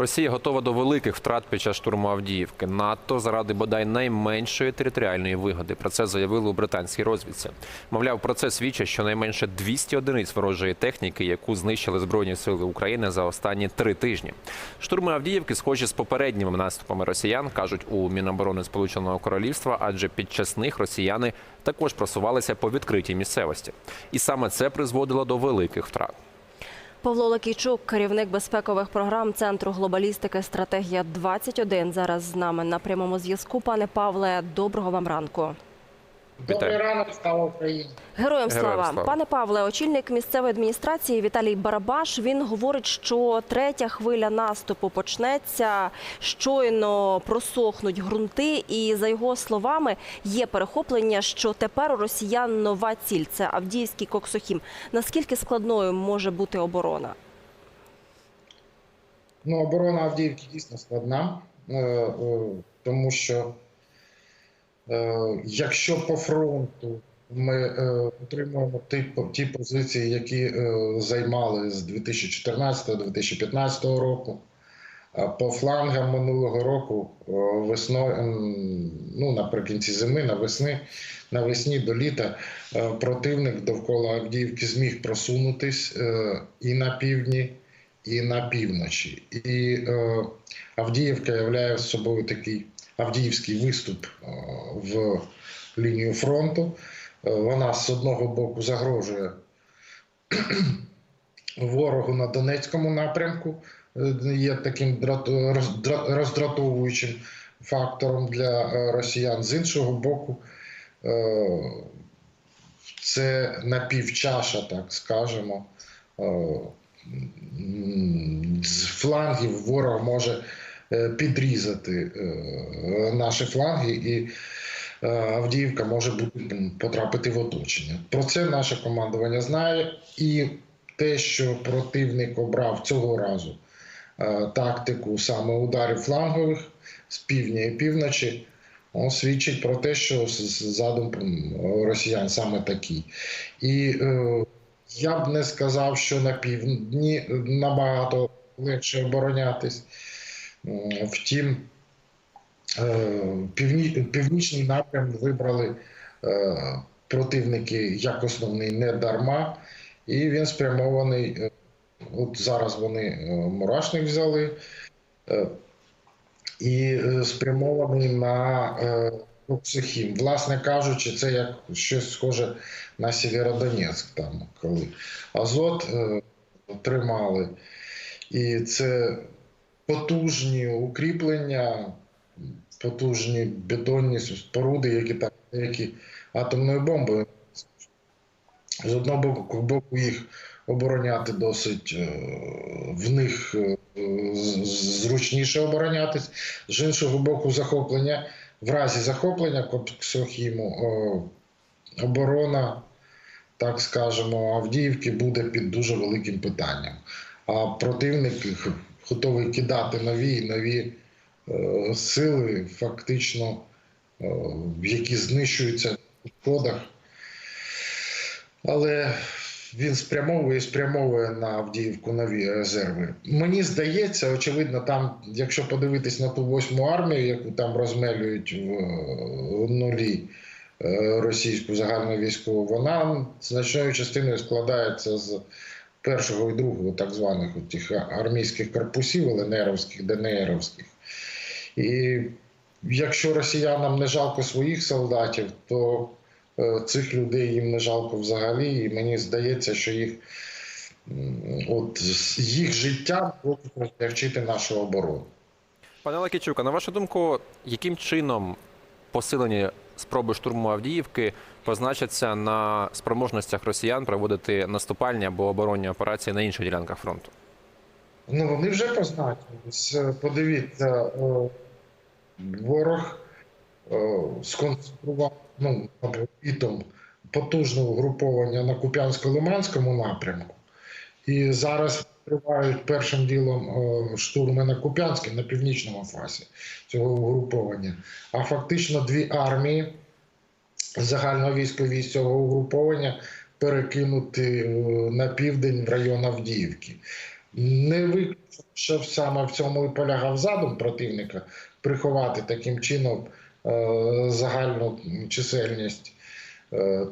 Росія готова до великих втрат під час штурму Авдіївки. НАТО заради бодай найменшої територіальної вигоди. Про це заявили у британській розвідці. Мовляв, про це свідчить щонайменше 200 одиниць ворожої техніки, яку знищили збройні сили України за останні три тижні. Штурми Авдіївки схожі з попередніми наступами росіян, кажуть у Міноборони Сполученого Королівства, адже під час них росіяни також просувалися по відкритій місцевості, і саме це призводило до великих втрат. Павло Лакійчук, керівник безпекових програм Центру глобалістики Стратегія 21 Зараз з нами на прямому зв'язку. Пане Павле, доброго вам ранку. Добрий ранок, слава Україні. Героям Героям слава. пане Павле, очільник місцевої адміністрації Віталій Барабаш. Він говорить, що третя хвиля наступу почнеться щойно просохнуть ґрунти. І за його словами, є перехоплення, що тепер у росіян нова ціль це Авдіївський Коксохім. Наскільки складною може бути оборона? Ну, оборона Авдіївки дійсно складна, е, е, тому що якщо по фронту ми е, отримуємо ті, ті позиції, які е, займали з 2014-2015 року, а по флангам минулого року е, весною, ну наприкінці зими, навесни, навесні до літа е, противник довкола Авдіївки зміг просунутись е, і на півдні, і на півночі. І е, Авдіївка являє собою такий Авдіївський виступ е, в лінію фронту. Е, Вона з одного боку загрожує ворогу на Донецькому напрямку, е, є таким роздратовуючим фактором для росіян. З іншого боку, це напівчаша, так скажемо. З флангів ворог може підрізати е, наші фланги, і е, Авдіївка може потрапити в оточення. Про це наше командування знає, і те, що противник обрав цього разу е, тактику саме ударів флангових з півдня і півночі, он свідчить про те, що задум росіян саме такий. І е, я б не сказав, що на півдні набагато легше оборонятись. Втім, е, півні, північний напрям вибрали е, противники як основний не дарма, і він спрямований. е, От зараз вони мурашник взяли і спрямований на Коксохім. Власне кажучи, це як щось схоже на Сєвєродонецьк, там коли Азот тримали. І це потужні укріплення, потужні бетонні споруди, які так, які атомною бомбою. З одного боку, боку їх обороняти досить е, в них е, зручніше оборонятись, з іншого боку, захоплення в разі захоплення Коксохіму е, оборона, так скажемо, Авдіївки буде під дуже великим питанням. А противник готовий кидати нові і нові е, сили, фактично, е, які знищуються в шкодах. Але він спрямовує і спрямовує на Авдіївку нові резерви. Мені здається, очевидно, там, якщо подивитись на ту восьму армію, яку там розмелюють в е, нулі е, російську загальну військову, вона значною частиною складається з першого і другого так званих тих армійських корпусів, ЛНРовських, ДНРовських. І якщо росіянам не жалко своїх солдатів, то е, цих людей їм не жалко взагалі. І мені здається, що їх от їх життя можуть навчити нашу оборону. Пане Лакічук, а на вашу думку, яким чином посилені спроби штурму Авдіївки позначаться на спроможностях росіян проводити наступальні або оборонні операції на інших ділянках фронту? Ну, вони вже позначились. Подивіться, е, ворог е, сконцентрував ну, літом потужне угруповання на Куп'янсько-Лиманському напрямку. І зараз тривають першим ділом штурми на Куп'янське, на північному фасі цього угруповання. А фактично дві армії загальновійськові з цього угруповання перекинути е, на південь в район Авдіївки. Не виключно, що саме в цьому і полягав задум противника приховати таким чином е, загальну чисельність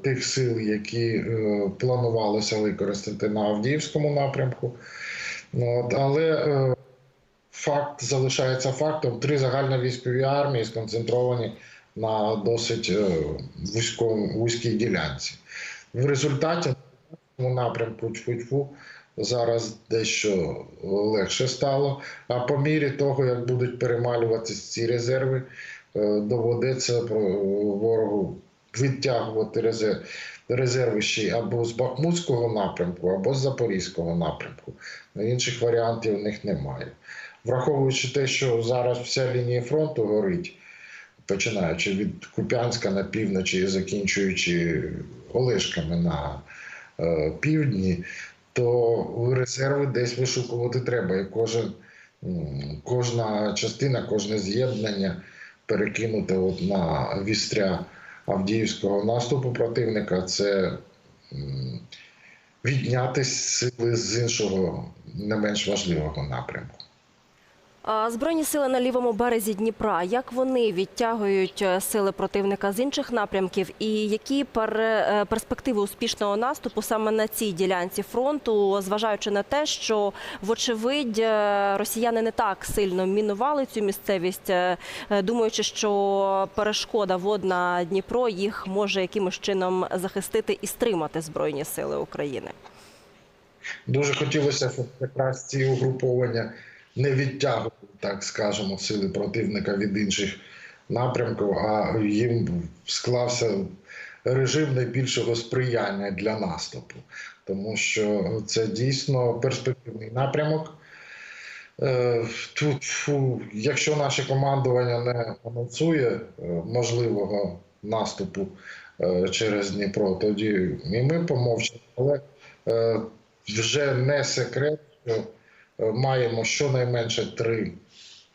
тих сил, які е, планувалося використати на Авдіївському напрямку. Ну, але е, факт залишається фактом. Три загальновійськові армії сконцентровані на досить е, вузькій ділянці. В результаті на напрямку тьфу-тьфу, зараз дещо легше стало. А по мірі того, як будуть перемалюватися ці резерви, е, доведеться ворогу відтягувати резерв, резерви ще або з Бахмутського напрямку, або з Запорізького напрямку. Інших варіантів у них немає. Враховуючи те, що зараз вся лінія фронту горить, починаючи від Куп'янська на півночі і закінчуючи Олешками на е, півдні, то резерви десь вишукувати треба. І кожен, кожна частина, кожне з'єднання перекинути от на вістря Авдіївського наступу противника це відняти сили з іншого не менш важливого напрямку. Збройні сили на лівому березі Дніпра. Як вони відтягують е, сили противника з інших напрямків, і які е, перспективи успішного наступу саме на цій ділянці фронту, зважаючи на те, що вочевидь е, росіяни не так сильно мінували цю місцевість, думаючи, що перешкода водна Дніпро їх може якимось чином захистити і стримати збройні сили України. Дуже хотілося, щоб якраз ці угруповання не відтягували, так скажемо, сили противника від інших напрямків, а їм склався режим найбільшого сприяння для наступу, тому що це дійсно перспективний напрямок. Е, Тут, фу, якщо наше командування не анонсує е, можливого наступу е, через Дніпро, тоді і ми помовчимо. Але вже не секрет, що маємо щонайменше три,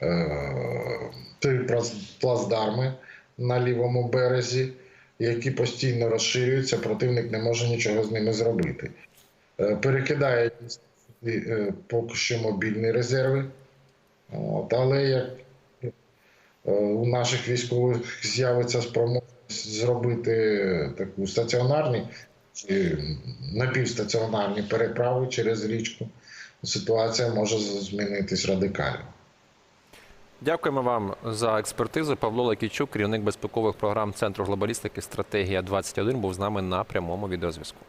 е, три плацдарми на лівому березі, які постійно розширюються, противник не може нічого з ними зробити. Е, Перекидає е, поки що мобільні резерви, От, але як е, у наших військових з'явиться спроможність зробити таку стаціонарні чи напівстаціонарні переправи через річку, ситуація може змінитись радикально. Дякуємо вам за експертизу. Павло Лакійчук, керівник безпекових програм Центру глобалістики Стратегія 21 був з нами на прямому відеозв'язку.